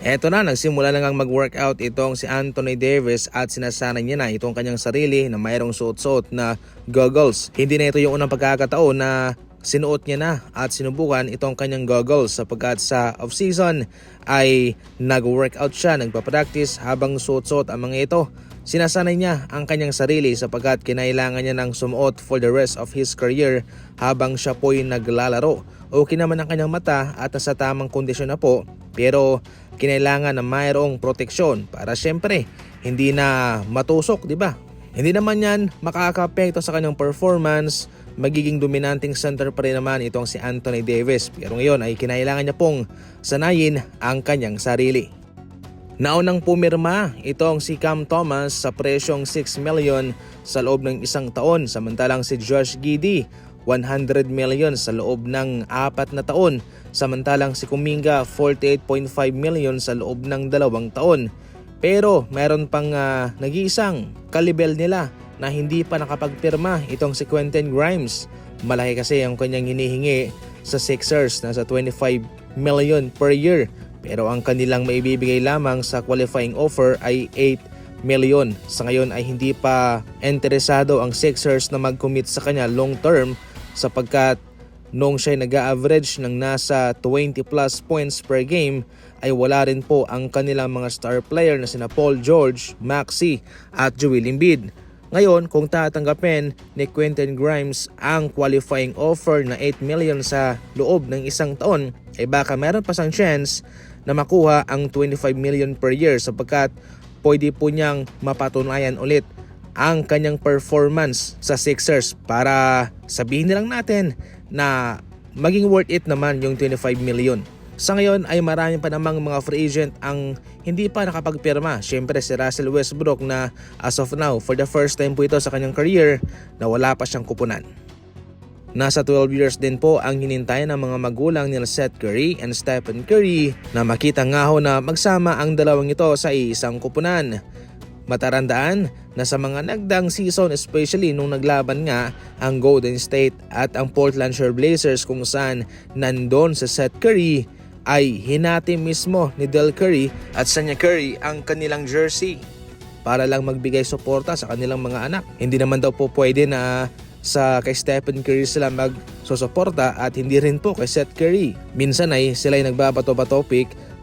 Eto na, nagsimula na ngang mag-workout itong si Anthony Davis at sinasanay niya na itong kanyang sarili na mayroong suot-suot na goggles. Hindi na ito yung unang pagkakataon na sinuot niya na at sinubukan itong kanyang goggles sapagkat sa off-season ay nag-workout siya, nagpa-practice habang suot-suot ang mga ito. Sinasanay niya ang kanyang sarili sapagkat kinailangan niya ng sumuot for the rest of his career habang siya po'y naglalaro. Okay naman ang kanyang mata at nasa tamang kondisyon na po pero kinailangan na mayroong proteksyon para syempre hindi na matusok, di ba? Hindi naman yan makakapekto sa kanyang performance, magiging dominanting center pa rin naman itong si Anthony Davis. Pero ngayon ay kinailangan niya pong sanayin ang kanyang sarili. Naunang pumirma itong si Cam Thomas sa presyong 6 million sa loob ng isang taon samantalang si Josh Giddy 100 million sa loob ng apat na taon samantalang si Kuminga 48.5 million sa loob ng dalawang taon. Pero meron pang ah, nag-iisang kalibel nila na hindi pa nakapagpirma itong si Quentin Grimes. Malaki kasi ang kanyang hinihingi sa Sixers na sa 25 million per year pero ang kanilang maibibigay lamang sa qualifying offer ay 8 million. Sa ngayon ay hindi pa interesado ang Sixers na mag-commit sa kanya long term sapagkat nung siya nag-average ng nasa 20 plus points per game ay wala rin po ang kanilang mga star player na sina Paul George, Maxi at Joel Embiid. Ngayon, kung tatanggapin ni Quentin Grimes ang qualifying offer na 8 million sa loob ng isang taon, ay baka meron pa sang chance na makuha ang 25 million per year sapagkat pwede po niyang mapatunayan ulit ang kanyang performance sa Sixers para sabihin na lang natin na maging worth it naman yung 25 million. Sa ngayon ay marami pa namang mga free agent ang hindi pa nakapagpirma. Siyempre si Russell Westbrook na as of now for the first time po ito sa kanyang career na wala pa siyang kupunan. Nasa 12 years din po ang hinintay ng mga magulang ni Seth Curry and Stephen Curry na makita nga ho na magsama ang dalawang ito sa isang kupunan. Matarandaan na sa mga nagdang season especially nung naglaban nga ang Golden State at ang Portland Trail Blazers kung saan nandon sa Seth Curry ay hinati mismo ni Del Curry at Sanya Curry ang kanilang jersey para lang magbigay suporta sa kanilang mga anak. Hindi naman daw po pwede na sa kay Stephen Curry sila magsusuporta at hindi rin po kay Seth Curry. Minsan ay sila ay nagbabato-bato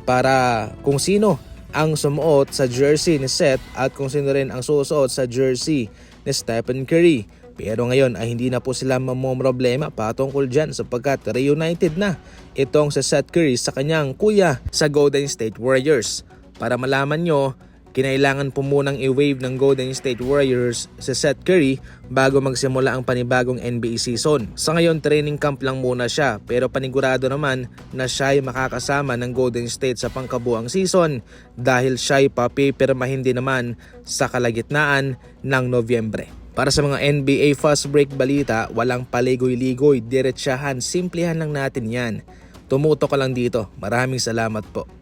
para kung sino ang sumuot sa jersey ni Seth at kung sino rin ang susuot sa jersey ni Stephen Curry. Pero ngayon ay hindi na po sila mamomroblema patungkol dyan sapagkat reunited na itong sa Seth Curry sa kanyang kuya sa Golden State Warriors. Para malaman nyo, kinailangan po munang i-wave ng Golden State Warriors si Seth Curry bago magsimula ang panibagong NBA season. Sa ngayon, training camp lang muna siya pero panigurado naman na siya ay makakasama ng Golden State sa pangkabuang season dahil siya ay papipirmahin din naman sa kalagitnaan ng Nobyembre. Para sa mga NBA fast break balita, walang paligoy-ligoy, diretsahan, simplihan lang natin yan. Tumuto ka lang dito. Maraming salamat po.